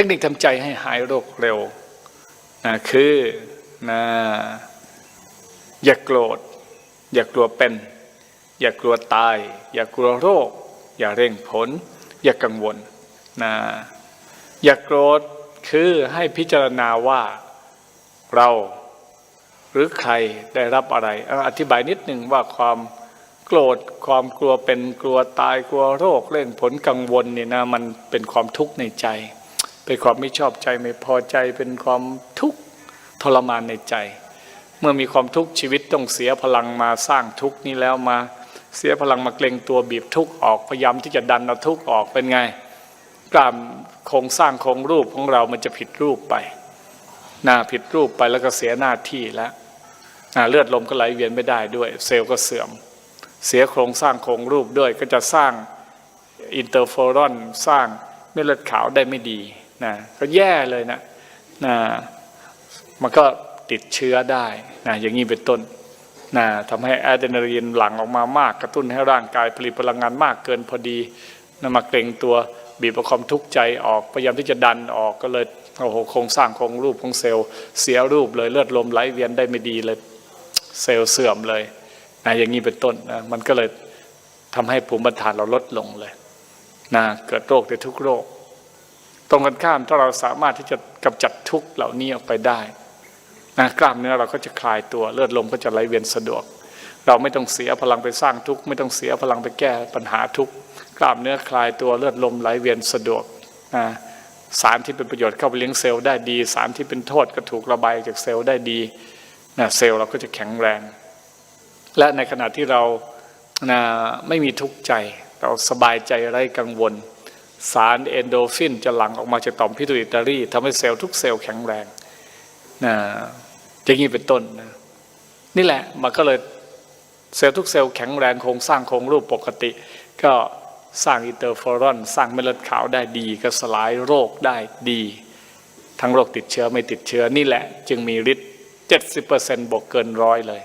ทคนิคทำใจให้หายโรคเร็วนะคือนะอย่ากโกรธ อย่ากลัวเป็น อย่ากลัวตาย อย่ากลัวโรค อย่าเร่งผล อย่ากังวลนะอย่ากโกรธคือให้พิจารณาว่าเราหรือใครได้รับอะไรอาอธิบายนิดหนึ่งว่าความโกรธความกลัวเป็นกลัวตายกลัวโรคเร่งผลกังวลเนี่ยนะมันเป็นความทุกข์ในใจ เป็นความไม่ชอบใจไม่พอใจเป็นความทุกข์ทรมานในใจ เมื่อมีความทุกข์ชีวิตต้องเสียพลังมาสร้างทุกข์นี้แล้วมาเสียพลังมาเกรงตัวบีบทุกข์ออกพยายามที่จะดันเอาทุกข์ออกเป็นไงกล้ามโครงสร้างโครงรูปของเรามันจะผิดรูปไปหน้าผิดรูปไปแล้วก็เสียหน้าที่แล้วเลือดลมก็ไหลเวียนไม่ได้ด้วย เซลล์ก็เสื่อม เสียโครงสร้างโครงรูปด้วยก็จะสร้างอินเตอร์โฟรอนสร้างเม็ดเลือดขาวได้ไม่ดี นะก็แย่เลยนะนะมันก็ติดเชื้อได้นะอย่างนี้เป็นต้นนะทำให้อะดรีนาลีนหลั่งออกมามาก กระตุ้นให้ร่างกายผลิตพลังงานมากเกินพอดีนะมาเกรงตัวบีบเอาความทุกข์ใจออกพยายามที่จะดันออกก็เลยโอ้โหโครงสร้างโครงรูปของเซลล์เสียรูปเลยเลือดลมไหลเวียนได้ไม่ดีเลยเซลล์เสื่อมเลยนะอย่างนี้เป็นต้นนะมันก็เลยทำให้ภูมิต้านทาเราลดลงเลยนะเกิดโรคได้ทุกโรค ตรงกันข้ามถ้าเราสามารถที่จะกำจัดทุกเหล่านี้ออกไปได้นะกล้ามเนื้อเราก็จะคลายตัวเลือดลมก็จะไหลเวียนสะดวก เราไม่ต้องเสียพลังไปสร้างทุกไม่ต้องเสียพลังไปแก้ปัญหาทุกกล้ามเนื้อคลายตัวเลือดลมไหลเวียนสะดวกนะสารที่เป็นประโยชน์เข้าไปเลี้ยงเซลล์ได้ดี สารที่เป็นโทษก็ถูกระบายจากเซลล์ได้ดีนะเซลล์เราก็จะแข็งแรง และในขณะที่เรานะไม่มีทุกข์ใจ เราสบายใจไร้กังวล สารเอนโดฟินจะหลั่งออกมาจากต่อมพิทูอิตารีทำให้เซลล์ทุกเซลล์แข็งแรงนะอย่างนี้เป็นต้นนะนี่แหละมันก็เลยเซลล์ทุกเซลล์แข็งแรงโครงสร้างโครงรูปปกติ ก็สร้างอินเตอร์ฟอรอน สร้างเม็ดเลือดขาวได้ดี ก็สลายโรคได้ดี ทั้งโรคติดเชื้อไม่ติดเชื้อนี่แหละ จึงมีฤทธิ์70%บวกเกินร้อยเลย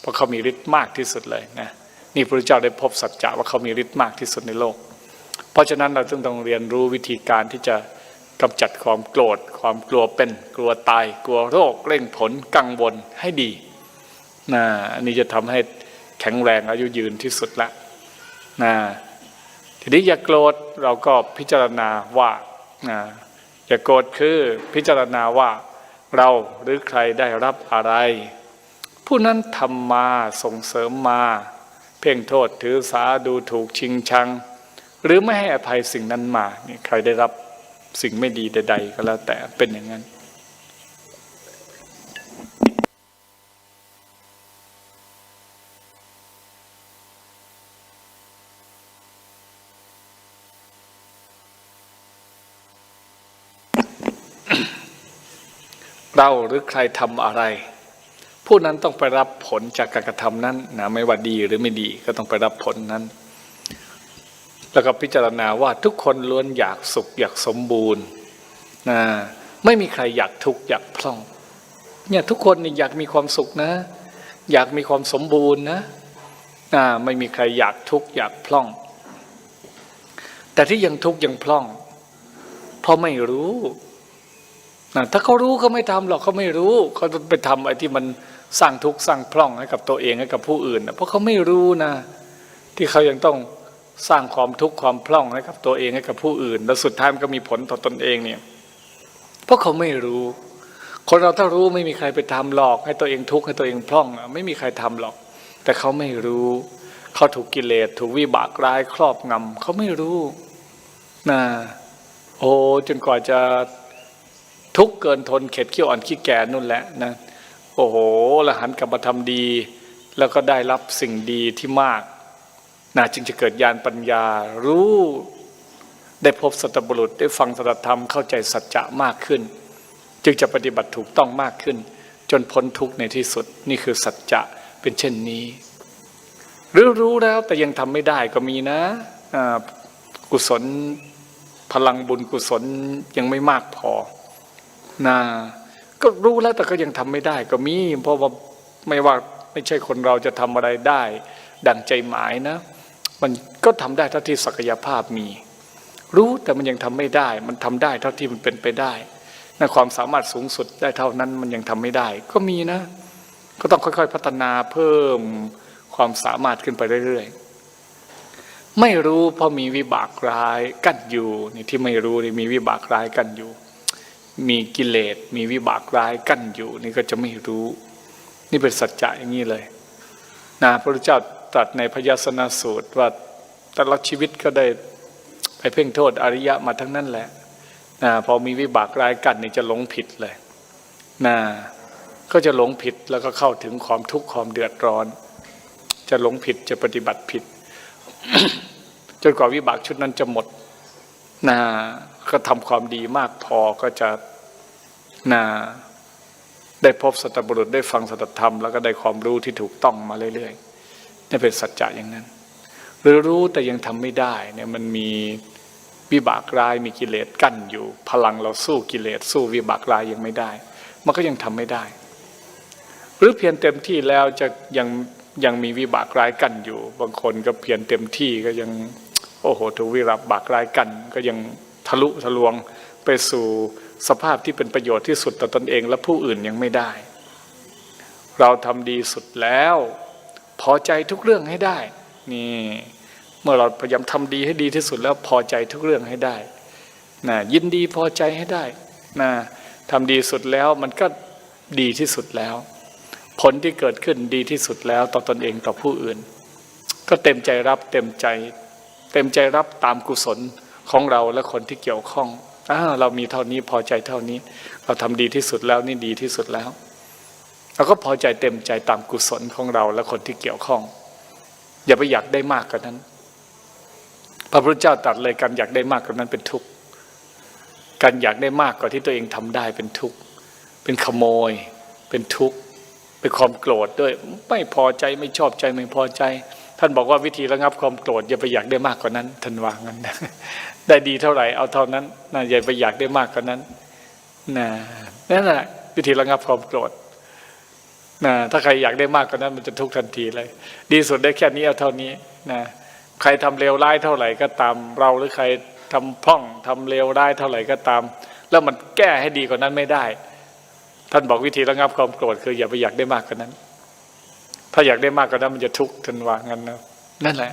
เพราะเขามีฤทธิ์มากที่สุดเลยนะนี่พระเจ้าได้พบสัจจะว่าเขามีฤทธิ์มากที่สุดในโลก เพราะฉะนั้นเราจึงต้องเรียนรู้วิธีการที่จะกำจัดความโกรธ ความกลัวเป็นกลัวตาย กลัวโรคเร่งผลกังวลให้ดีนะอันนี้จะทำให้แข็งแรงอายุยืนที่สุดละนะทีนี้อย่าโกรธเราก็พิจารณาว่านะอย่าโกรธคือพิจารณาว่าเราหรือใครได้รับอะไร ผู้นั้นทำมาส่งเสริมมา เพ่งโทษถือสาดูถูกชิงชัง หรือไม่ให้อภัยสิ่งนั้นมานี่ใครได้รับสิ่งไม่ดีใด ๆ ก็แล้วแต่เป็นอย่างนั้นเราหรือใครทำอะไร ผู้นั้นต้องไปรับผลจากการกระทำนั้นนะไม่ว่าดีหรือไม่ดีก็ต้องไปรับผลนั้น แล้วก็พิจารณาว่าทุกคนล้วนอยากสุขอยากสมบูรณ์นะไม่มีใครอยากทุกข์อยากพร่องเนี่ยทุกคนนี่อยากมีความสุขนะ อยากมีความสมบูรณ์นะนะไม่มีใครอยากทุกข์อยากพร่อง แต่ที่ยังทุกข์ยังพร่อง เพราะไม่รู้นะถ้าเขารู้เขาไม่ทำหรอกเขาไม่รู้เขาไปทำไอ้ที่มันสร้างทุกข์สร้างพร่องให้กับตัวเองให้กับผู้อื่นนะเพราะเขาไม่รู้นะ ที่เขายังต้อง สร้างความทุกข์ความพร่องให้กับตัวเองให้กับผู้อื่น แล้วสุดท้ายมันก็มีผลต่อตนเองเนี่ยเพราะเขาไม่รู้ คนเราถ้ารู้ไม่มีใครไปทำหรอก ให้ตัวเองทุกข์ให้ตัวเองพร่องอะไม่มีใครทำหรอก แต่เขาไม่รู้เขาถูกกิเลสถูกวิบากร้ายครอบงำเขาไม่รู้นะโอ้จนกว่าจะทุกข์เกินทนเข็ดเขี้ยวอ่อนขี้แก่นู่นแหละนะโอ้โหล้วหันกลับมาทำดี แล้วก็ได้รับสิ่งดีที่มาก นะจึงจะเกิดญาณปัญญารู้ได้พบสัตบุรุษได้ฟังสัจธรรมเข้าใจสัจจะมากขึ้น จึงจะปฏิบัติถูกต้องมากขึ้น จนพ้นทุกข์ในที่สุดนี่คือสัจจะเป็นเช่นนี้ หรือรู้แล้วแต่ยังทำไม่ได้ก็มีนะอ่ากุศลพลังบุญกุศลยังไม่มากพอนะก็รู้แล้วแต่ก็ยังทำไม่ได้ก็มี เพราะว่าไม่ว่าไม่ใช่คนเราจะทำอะไรได้ ดังใจหมายนะ มันก็ทำได้เท่าที่ศักยภาพมี รู้แต่มันยังทำไม่ได้ มันทำได้เท่าที่มันเป็นไปได้นะความสามารถสูงสุดได้เท่านั้นมันยังทำไม่ได้ ก็มีนะ ก็ต้องค่อยๆพัฒนาเพิ่มความสามารถขึ้นไปเรื่อยๆ ไม่รู้เพราะมีวิบากร้ายกั้นอยู่นี่ที่ไม่รู้นี่มีวิบากร้ายกั้นอยู่ มีกิเลสมีวิบากร้ายกั้นอยู่ นี่ก็จะไม่รู้ นี่เป็นสัจจะอย่างนี้เลยนะพระพุทธเจ้า ตรัสในพยาสนาสูตรว่าต่ละชีวิตก็ได้ไปเพ่งโทษอริยะมาทั้งนั้นแหละนะพอมีวิบากร้ายกั้นนี่จะหลงผิดเลยนะก็จะหลงผิดแล้วก็เข้าถึงความทุกข์ความเดือดร้อน จะหลงผิดจะปฏิบัติผิด จนกว่าวิบากชุดนั้นจะหมดนะก็ทำความดีมากพอก็จะนะได้พบสัตบุรุษได้ฟังสัตธรรม แล้วก็ได้ความรู้ที่ถูกต้องมาเรื่อยๆ นี่เป็นสัจจะอย่างนั้นหรือรู้แต่ยังทำไม่ได้เนี่ยมันมีวิบากร้ายมีกิเลสกั้นอยู่ พลังเราสู้กิเลสสู้วิบากร้ายยังไม่ได้ มันก็ยังทำไม่ได้ หรือเพียรเต็มที่แล้วจะยังยังมีวิบากร้ายกั้นอยู่ บางคนก็เพียรเต็มที่ก็ยังโอ้โหถูกวิรับบากร้ายกันก็ยังทะลุทะลวงไปสู่สภาพที่เป็นประโยชน์ที่สุดต่อตนเองและผู้อื่นยังไม่ได้ เราทำดีสุดแล้ว พอใจทุกเรื่องให้ได้ นี่เมื่อเราพยายามทำดีให้ดีที่สุดแล้วพอใจทุกเรื่องให้ได้นะยินดีพอใจให้ได้นะทำดีสุดแล้วมันก็ดีที่สุดแล้ว ผลที่เกิดขึ้นดีที่สุดแล้วต่อตนเองต่อผู้อื่น ก็เต็มใจรับเต็มใจ เต็มใจรับตามกุศลของเราและคนที่เกี่ยวข้องอาเรามีเท่านี้พอใจเท่านี้ เราทำดีที่สุดแล้วนี่ดีที่สุดแล้ว เราก็พอใจเต็มใจตามกุศลของเราและคนที่เกี่ยวข้อง อย่าไปอยากได้มากกว่านั้น พระพุทธเจ้าตรัสเลยการอยากได้มากกว่านั้นเป็นทุกข์การอยากได้มากกว่าที่ตัวเองทำได้เป็นทุกข์เป็นขโมย เป็นทุกข์เป็นความโกรธด้วย ไม่พอใจไม่ชอบใจไม่พอใจ ท่านบอกว่าวิธีระงับความโกรธอย่าไปอยากได้มากกว่านั้นท่านวางงั้นได้ดีเท่าไหร่เอาเท่านั้นนะอย่าไปอยากได้มากกว่านั้นนะนั่นแหละวิธีระงับความโกรธ นะถ้าใครอยากได้มากกว่านั้นมันจะทุกข์ทันทีเลย ดีสุดได้แค่นี้เอาเท่านี้นะใครทำเลวร้ายเท่าไหร่ก็ตาม เราหรือใครทำพ่องทำเลวร้ายเท่าไหร่ก็ตาม แล้วมันแก้ให้ดีกว่านั้นไม่ได้ ท่านบอกวิธีระงับความโกรธคืออย่าไปอยากได้มากกว่านั้น ถ้าอยากได้มากกว่านั้นมันจะทุกข์ท่านวางั้นนะนั่นแหละ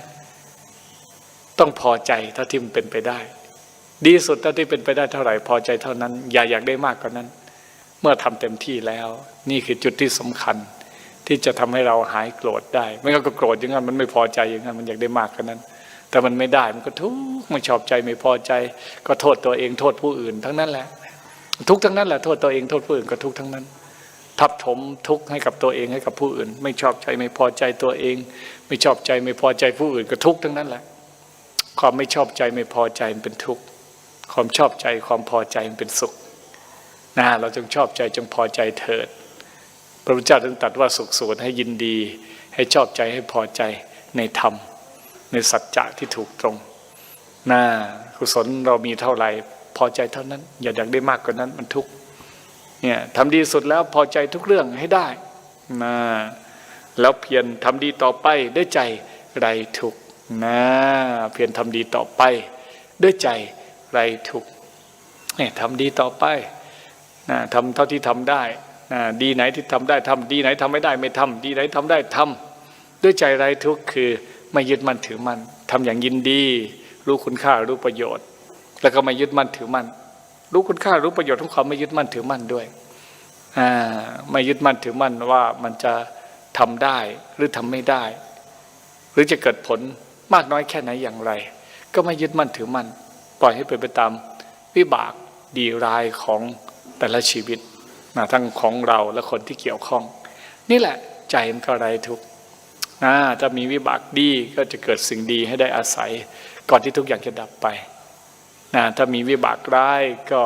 ต้องพอใจเท่าที่มันเป็นไปได้ ดีสุดเท่าที่เป็นไปได้เท่าไหร่ พอใจเท่านั้น อย่าอยากได้มากกว่านั้น เมื่อทำเต็มที่แล้ว นี่คือจุดที่สำคัญ ที่จะทำให้เราหายโกรธได้ไม่งั้นก็โกรธอย่างนั้นมันไม่พอใจอย่างนั้นมันอยากได้มากกว่านั้น แต่มันไม่ได้มันก็ทุกข์ไม่ชอบใจไม่พอใจ ก็โทษตัวเองโทษผู้อื่นทั้งนั้นแหละ ทุกทั้งนั้นแหละโทษตัวเองโทษผู้อื่นก็ทุกทั้งนั้นทับถมทุกข์ให้กับตัวเองให้กับผู้อื่น ไม่ชอบใจไม่พอใจตัวเอง ไม่ชอบใจไม่พอใจผู้อื่นก็ทุกข์ทั้งนั้นแหละ ความไม่ชอบใจไม่พอใจมันเป็นทุกข์ความชอบใจความพอใจมันเป็นสุข นะเราจงชอบใจจงพอใจเถิด พระพุทธเจ้าถึงตรัสว่าสุขสูนให้ยินดี ให้ชอบใจให้พอใจในธรรม ในสัจจะที่ถูกตรงนะกุศลเรามีเท่าไหร่พอใจเท่านั้น อย่าอยากได้มากกว่านั้นมันทุกข์เนี่ยทำดีสุดแล้วพอใจทุกเรื่องให้ได้นะแล้วเพียรทำดีต่อไปด้วยใจไรทุกข์นะเพียรทำดีต่อไป ด้วยใจไรทุกข์เนี่ยทำดีต่อไป นะทำเท่าที่ทำได้นะดีไหนที่ทำได้ทำดีไหนทำไม่ได้ไม่ทำดีไหนทำได้ทำด้วยใจไร้ทุกข์คือไม่ยึดมั่นถือมั่นทำอย่างยินดี รู้คุณค่ารู้ประโยชน์ แล้วก็ไม่ยึดมั่นถือมั่นรู้คุณค่ารู้ประโยชน์ของความไม่ยึดมั่นถือมั่นด้วยไม่ยึดมั่นถือมั่นว่ามันจะทำได้หรือทำไม่ได้ หรือจะเกิดผลมากน้อยแค่ไหนอย่างไร ก็ไม่ยึดมั่นถือมั่นปล่อยให้เป็นไปตามวิบากดีร้ายของ แต่ละชีวิตนะทั้งของเราและคนที่เกี่ยวข้อง นี่แหละใจมันก็ไรทุกข์นะถ้ามีวิบากดีก็จะเกิดสิ่งดีให้ได้อาศัย ก่อนที่ทุกอย่างจะดับไปนะถ้ามีวิบากร้ายก็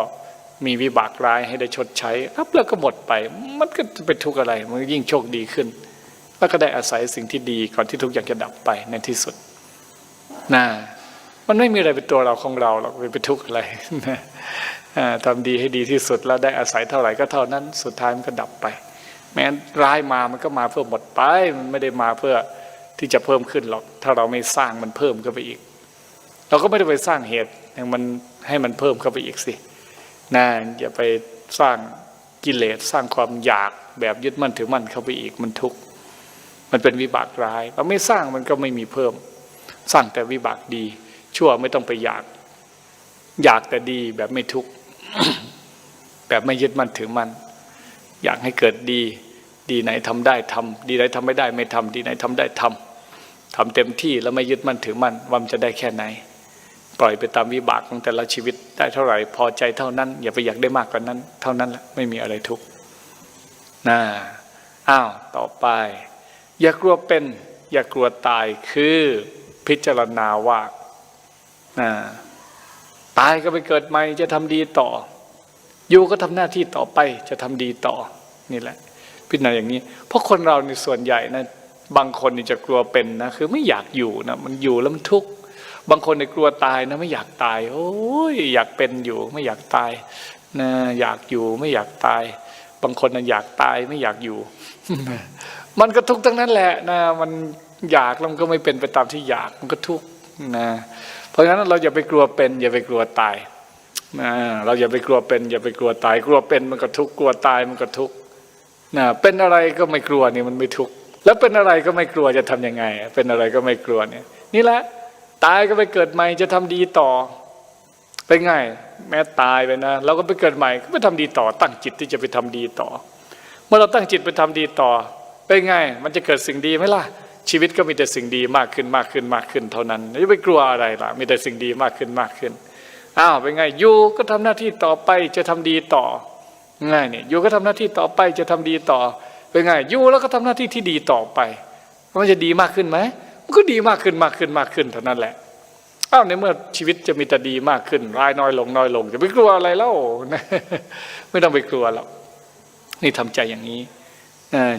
มีวิบากร้ายให้ได้ชดใช้รับแล้วก็หมดไป มันก็จะเป็นทุกข์อะไร มันยิ่งโชคดีขึ้น แล้วก็ได้อาศัยสิ่งที่ดีก่อนที่ทุกอย่างจะดับไปในที่สุดนะ มันไม่มีอะไรเป็นตัวเราของเราหรอกเป็นทุกข์อะไรทำดีให้ดีที่สุดแล้วได้อาศัยเท่าไหร่ก็เท่านั้นสุดท้ายมันก็ดับไป แม้ร้ายมามันก็มาเพื่อหมดไป มันไม่ได้มาเพื่อที่จะเพิ่มขึ้นหรอก ถ้าเราไม่สร้างมันเพิ่มขึ้นไปอีก เราก็ไม่ได้ไปสร้างเหตุยังมันให้มันเพิ่มเข้าไปอีกสินะอย่าไปสร้างกิเลสสร้างความอยากแบบยึดมั่นถือมั่นเข้าไปอีกมันทุกข์มันเป็นวิบากร้าย เราไม่สร้างมันก็ไม่มีเพิ่ม สร้างแต่วิบากดี ชั่วไม่ต้องไปอยาก อยากแต่ดีแบบไม่ทุกข์แบบไม่ยึดมั่นถือมั่นอยากให้เกิดดี ดีไหนทำได้ทำดีไหนทำไม่ได้ไม่ทำดีไหนทำได้ทำทำเต็มที่แล้วไม่ยึดมั่นถือมั่นว่ามันจะได้แค่ไหน ปล่อยไปตามวิบากของแต่ละชีวิตได้เท่าไหร่ พอใจเท่านั้น อย่าไปอยากได้มากกว่านั้น เท่านั้นแหละไม่มีอะไรทุกข์นะอ้าวต่อไป อย่ากลัวเป็น อย่ากลัวตายคือพิจารณาว่า ตายก็ไปเกิดใหม่จะทำดีต่อ อยู่ก็ทำหน้าที่ต่อไปจะทำดีต่อนี่แหละ พิจารณาอย่างนี้ เพราะคนเราในส่วนใหญ่นะบางคนนี่จะกลัวเป็นนะคือไม่อยากอยู่นะมันอยู่แล้วมันทุกข์บางคนในกลัวตายนะไม่อยากตาย โอ้ยอยากเป็นอยู่ไม่อยากตายนะอยากอยู่ไม่อยากตาย บางคนนะอยากตายไม่อยากอยู่ มันก็ทุกข์ทั้งนั้นแหละนะมันอยากแล้วมันก็ไม่เป็นไปตามที่อยากมันก็ทุกข์นะ ราะฉะนั้นเราอย่าไปกลัวเป็นอย่าไปกลัวตายนะเราอย่าไปกลัวเป็น อย่าไปกลัวตาย กลัวเป็นมันก็ทุกข์กลัวตายมันก็ทุกข์นะเป็นอะไรก็ไม่กลัวนี่มันไม่ทุกข์แล้วเป็นอะไรก็ไม่กลัวจะทำยังไง เป็นอะไรก็ไม่กลัวเนี่ย นี่แหละตายก็ไปเกิดใหม่จะทำดีต่อเป็นไงแม้ตายไปนะเราก็ไปเกิดใหม่ก็ไปทำดีต่อ ตั้งจิตที่จะไปทำดีต่อ เมื่อเราตั้งจิตไปทำดีต่อ เป็นไง มันจะเกิดสิ่งดีไหมล่ะ ชีวิตก็มีแต่สิ่งดีมากขึ้นมากขึ้นมากขึ้นเท่านั้นไม่ไปกลัวอะไรล่ะ มีแต่สิ่งดีมากขึ้นมากขึ้นอ้าวเป็นไงอยู่ก็ทำหน้าที่ต่อไปจะทำดีต่อง่ายเนี่ยอยู่ก็ทำหน้าที่ต่อไปจะทำดีต่อ เป็นไงอยู่แล้วก็ทำหน้าที่ที่ดีต่อไปมันจะดีมากขึ้นไหมมันก็ดีมากขึ้นมากขึ้นมากขึ้นเท่านั้นแหละอ้าวในเมื่อชีวิตจะมีแต่ดีมากขึ้นร้ายน้อยลงน้อยลงจะไปกลัวอะไรเล่าไม่ต้องไปกลัวหรอกนี่ทำใจอย่างนี้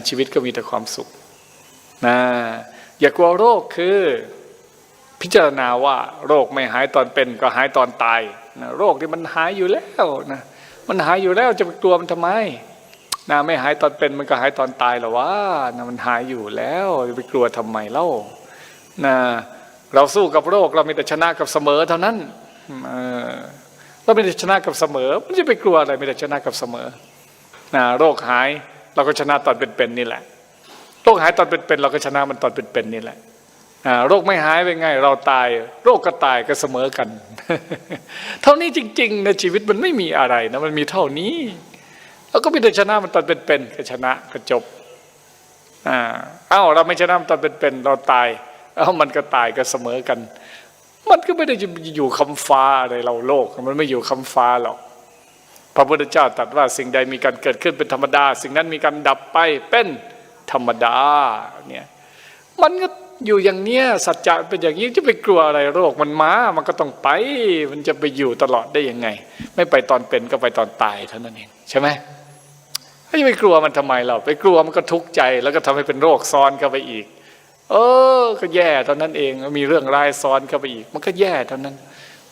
ชีวิตก็มีแต่ความสุข นะอย่ากลัวโรคคือพิจารณาว่าโรคไม่หายตอนเป็นก็หายตอนตายนะโรคที่มันหายอยู่แล้วนะมันหายอยู่แล้วจะไปกลัวมันทำไมนะไม่หายตอนเป็นมันก็หายตอนตายหรอวะนะมันหายอยู่แล้วจะไปกลัวทำไมเล่านะเราสู้กับโรคเราม่แต่ชนะกับเสมอเท่านั้นเราไม่ได้ชนะกับเสมอมันจะไปกลัวอะไรไม่ได้ชนะกับเสมอนะโรคหายเราก็ชนะตอนเป็นๆนี่แหละ โรคหายตอนเป็นๆเราก็ชนะมันตอนเป็นๆนี่แหละโรคไม่หายเป็นไง เราตาย โรคก็ตายก็เสมอกัน เท่านี้จริงๆนะชีวิตมันไม่มีอะไรนะมันมีเท่านี้เราก็มีแต่ชนะมันตอนเป็นๆก็ชนะก็จบอ่าเอาเราไม่ชนะมันตอนเป็นๆเราตายเอ้ามันก็ตายก็เสมอกัน มันก็ไม่ได้จะอยู่คำฟ้าอะไรเราโลก มันไม่อยู่คำฟ้าหรอกพระพุทธเจ้าตรัสว่าสิ่งใดมีการเกิดขึ้นเป็นธรรมดา สิ่งนั้นมีการดับไปเป็น ธรรมดาเนี่ยมันก็อยู่อย่างเนี้ยสัจจะเป็นอย่างนี้จะไปกลัวอะไรโรคมันมามันก็ต้องไป มันจะไปอยู่ตลอดได้ยังไง ไม่ไปตอนเป็นก็ไปตอนตายเท่านั้นเองใช่ไหมไม่ไปกลัวมันทำไมเรา ไปกลัวมันก็ทุกข์ใจ แล้วก็ทำให้เป็นโรคซ้อนเข้าไปอีก เออ ก็แย่เท่านั้นเองมีเรื่องร้ายซ้อนเข้าไปอีก มันก็แย่เท่านั้น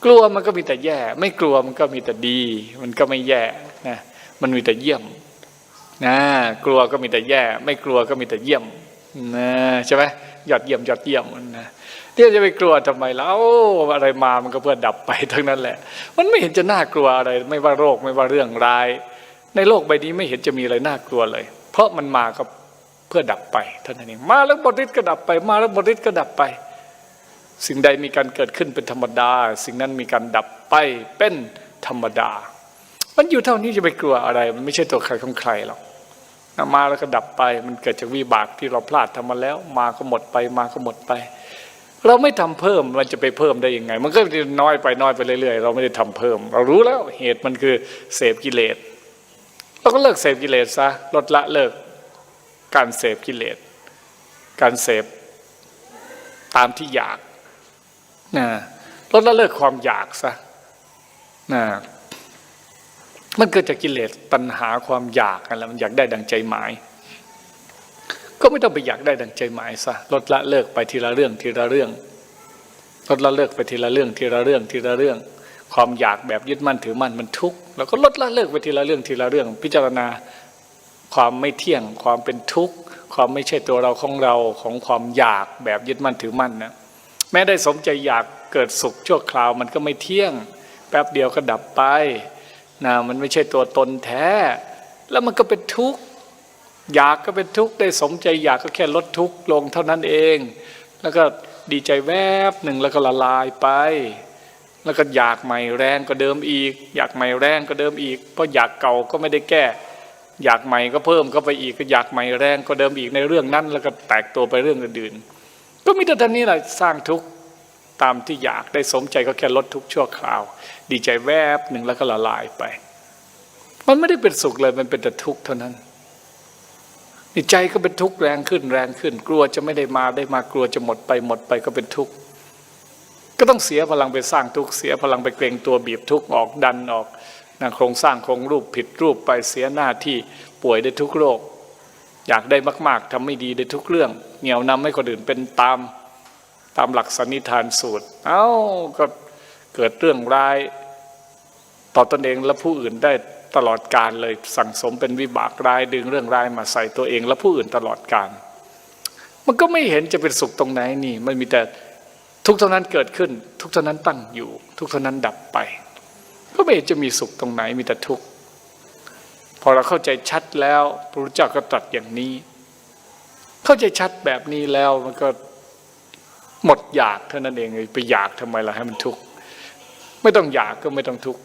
กลัวมันก็มีแต่แย่ ไม่กลัวมันก็มีแต่ดี มันก็ไม่แย่นะมันมีแต่เยี่ยม นะกลัวก็มีแต่แย่ ไม่กลัวก็มีแต่เยี่ยมนะใช่ไหมยอดเยี่ยมยอดเยี่ยมนะที่จะไปกลัวทำไมแล้วอะไรมามันก็เพื่อดับไปทั้งนั้นแหละ มันไม่เห็นจะน่ากลัวอะไร ไม่ว่าโรคไม่ว่าเรื่องร้าย ในโลกใบนี้ไม่เห็นจะมีอะไรน่ากลัวเลย เพราะมันมาก็เพื่อดับไปเท่านั้นเองมาแล้วหมดฤทธิ์ก็ดับไป มาแล้วหมดฤทธิ์ก็ดับไป สิ่งใดมีการเกิดขึ้นเป็นธรรมดา สิ่งนั้นมีการดับไปเป็นธรรมดา มันอยู่เท่านี้จะไปกลัวอะไร มันไม่ใช่ตัวใครของใครหรอกมาแล้วก็ดับไป มันเกิดจากวิบากที่เราพลาดทำมาแล้ว มาก็หมดไปมาก็หมดไป เราไม่ทำเพิ่มมันจะไปเพิ่มได้ยังไง มันก็น้อยไปน้อยไปเรื่อยๆ เราไม่ได้ทำเพิ่ม เรารู้แล้วเหตุมันคือเสพกิเลสเราก็เลิกเสพกิเลสซะลดละเลิกการเสพกิเลส การเสพตามที่อยากนะลดละเลิกความอยากซะนะ มันเกิดจากกิเลสตัณหาความอยากกันแล้วมันอยากได้ดังใจหมาย ก็ไม่ต้องไปอยากได้ดังใจหมายซะลดละเลิกไปทีละเรื่องทีละเรื่องลดละเลิกไปทีละเรื่องทีละเรื่องทีละเรื่อง ความอยากแบบยึดมั่นถือมั่นมันทุกข์แล้วก็ลดละเลิกไปทีละเรื่องทีละเรื่อง พิจารณาความไม่เที่ยงความเป็นทุกข์ความไม่ใช่ตัวเราของเราของความอยากแบบยึดมั่นถือมั่นนะแม้ได้สมใจอยากเกิดสุขชั่วคราวมันก็ไม่เที่ยง แป๊บเดียวก็ดับไป นะมันไม่ใช่ตัวตนแท้ แล้วมันก็เป็นทุกข์อยากก็เป็นทุกข์ได้สมใจอยากก็แค่ลดทุกข์ลงเท่านั้นเอง แล้วก็ดีใจแวบหนึ่งแล้วก็ละลายไป แล้วก็อยากใหม่แรงก็เดิมอีก อยากใหม่แรงก็เดิมอีก เพราะอยากเก่าก็ไม่ได้แก้ อยากใหม่ก็เพิ่มเข้าไปอีกก็อยากใหม่แรงก็เดิมอีกในเรื่องนั้น แล้วก็แตกตัวไปเรื่องอื่นๆก็มีแต่ท่านนี้แหละสร้างทุกข์ ตามที่อยากได้สมใจก็แค่ลดทุกข์ชั่วคราว ดีใจแวบหนึ่งแล้วก็ละลายไป มันไม่ได้เป็นสุขเลยมันเป็นแต่ทุกข์เท่านั้นนี่ใจก็เป็นทุกข์แรงขึ้นแรงขึ้น กลัวจะไม่ได้มาได้มากลัวจะหมดไปหมดไปก็เป็นทุกข์ก็ต้องเสียพลังไปสร้างทุกข์เสียพลังไปเกรงตัวบีบทุกข์ออกดันออกนะโครงสร้างโครงรูปผิดรูปไปเสียหน้าที่ป่วยได้ทุกโรคอยากได้มาก ๆทำไม่ดีได้ทุกเรื่อง เหนี่ยวนำให้คนอื่นเป็นตาม ตามหลักสันนิษฐานสูตร เอ้าก็เกิดเรื่องร้าย ต่อตนเองและผู้อื่นได้ตลอดการเลยสั่งสมเป็นวิบากร้ายดึงเรื่องร้ายมาใส่ตัวเองและผู้อื่นตลอดการ มันก็ไม่เห็นจะเป็นสุขตรงไหนนี่ มันมีแต่ทุกข์เท่านั้นเกิดขึ้น ทุกข์เท่านั้นตั้งอยู่ ทุกข์เท่านั้นดับไป ก็ไม่เห็นจะมีสุขตรงไหนมีแต่ทุกข์พอเราเข้าใจชัดแล้วพระพุทธเจ้าก็ตรัสอย่างนี้ เข้าใจชัดแบบนี้แล้วมันก็ หมดอยากเท่านั้นเองไปอยากทำไมล่ะให้มันทุกข์ไม่ต้องอยากก็ไม่ต้องทุกข์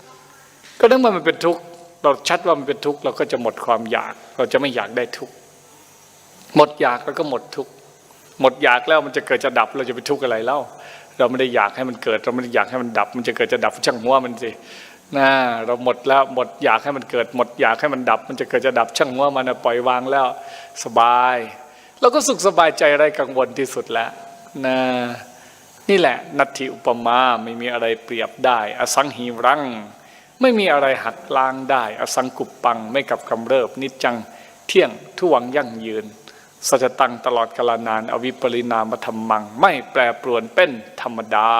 ก็เนั่นมันเป็นทุกข์เราชัดว่ามันเป็นทุกข์เราก็จะหมดความอยาก เราจะไม่อยากได้ทุกข์หมดอยากแล้วก็หมดทุกข์หมดอยากแล้วมันจะเกิดจะดับเราจะไปทุกข์อะไรเล่าเราไม่ได้อยากให้มันเกิด เราไม่ได้อยากให้มันดับ มันจะเกิดจะดับช่างหัวมันสินะเราหมดแล้วหมดอยากให้มันเกิด หมดอยากให้มันดับ มันจะเกิดจะดับช่างหัวมันปล่อยวางแล้วสบายเราก็สุขสบายใจไรกังวลที่สุดแล้ว นะนี่แหละนัตถิอุปมาไม่มีอะไรเปรียบได้ อสังหีรัง ไม่มีอะไรหักล้างได้ อสังกุปปังไม่กับกำเริบ นิจจังเที่ยงทุวังยั่งยืนสัจตังตลอดกาลนาน อวิปริณามธรรมัง ไม่แปรปรวนเป็นธรรมดา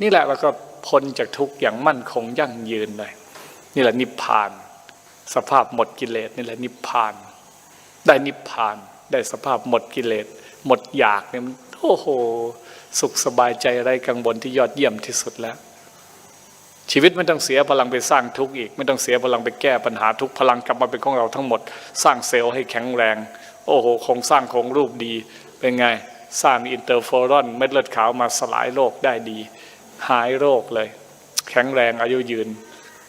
นี่แหละเราก็พ้นจากทุกอย่างมั่นคงยั่งยืนเลย นี่แหละนิพพาน สภาพหมดกิเลสนี่แหละนิพพาน ได้นิพพาน ได้สภาพหมดกิเลส หมดอยากเนี่ย โอ้โห สุขสบายใจไรกังวลที่ยอดเยี่ยมที่สุดแล้ว ชีวิตไม่ต้องเสียพลังไปสร้างทุกข์อีก ไม่ต้องเสียพลังไปแก้ปัญหาทุกพลังกลับมาเป็นของเราทั้งหมด สร้างเซลล์ให้แข็งแรง โอ้โหโครงสร้างโครงรูปดีเป็นไงสร้างอินเตอร์โฟรอนเม็ดเลือดขาวมาสลายโรคได้ดี หายโรคเลย แข็งแรงอายุยืน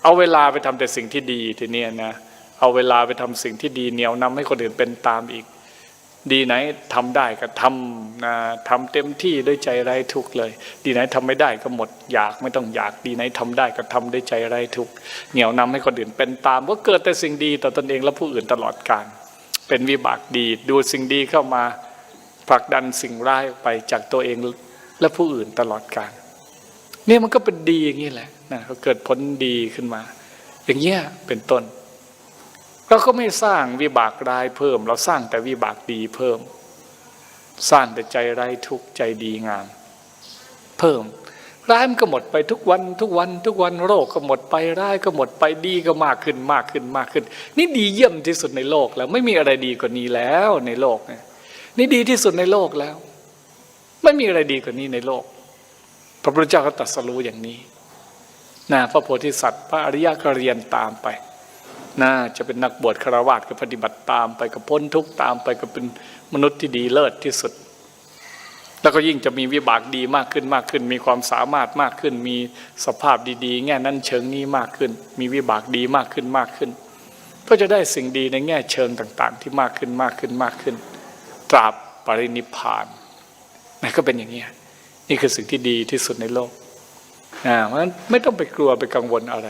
เอาเวลาไปทำแต่สิ่งที่ดีทีเนี้ยนะเอาเวลาไปทำสิ่งที่ดีเหนียวนำให้คนอื่นเป็นตามอีก ดีไหนทำได้ก็ทำนะทำเต็มที่ด้วยใจไร้ทุกข์เลย ดีไหนทำไม่ได้ก็หมดอยากไม่ต้องอยากดีไหนทำได้ก็ทำด้วยใจไร้ทุกข์เหนี่ยวนำให้คนอื่นเป็นตามก็เกิดแต่สิ่งดีต่อตนเองและผู้อื่นตลอดกาลเป็นวิบากดีดูสิ่งดีเข้ามาผลักดันสิ่งร้ายออกไปจากตัวเองและผู้อื่นตลอดกาลเนี่ยมันก็เป็นดีอย่างนี้แหละนะก็เกิดผลดีขึ้นมา อย่างเงี้ยเป็นต้น เราก็ไม่สร้างวิบากร้ายเพิ่ม เราสร้างแต่วิบากดีเพิ่ม สร้างแต่ใจไร้ทุกข์ใจดีงามเพิ่มร้ายมันก็หมดไปทุกวันทุกวันทุกวันโรคก็หมดไปร้ายก็หมดไปดีก็มากขึ้นมากขึ้นมากขึ้น นี่ดีเยี่ยมที่สุดในโลกแล้ว ไม่มีอะไรดีกว่านี้แล้วในโลกเนี่ยนี่ดีที่สุดในโลกแล้ว ไม่มีอะไรดีกว่านี้ในโลก พระพุทธเจ้าก็ตรัสรู้อย่างนี้นะพระโพธิสัตว์ พระอริยะก็เรียนตามไป น่าจะเป็นนักบวชคารวะก็ปฏิบัติตามไปก็พ้นทุกข์ตามไปก็เป็นมนุษย์ที่ดีเลิศที่สุด แล้วก็ยิ่งจะมีวิบากดีมากขึ้นมากขึ้น มีความสามารถมากขึ้น มีสภาพดีๆ แง่นั้นเชิงนี้มากขึ้น มีวิบากดีมากขึ้นมากขึ้น ก็จะได้สิ่งดีในแง่เชิงต่างๆ ที่มากขึ้นมากขึ้นมากขึ้น ตราบปรินิพานนั่นก็เป็นอย่างนี้นี่คือสิ่งที่ดีที่สุดในโลกอ่าเพราะฉะนั้นไม่ต้องไปกลัวไปกังวลอะไร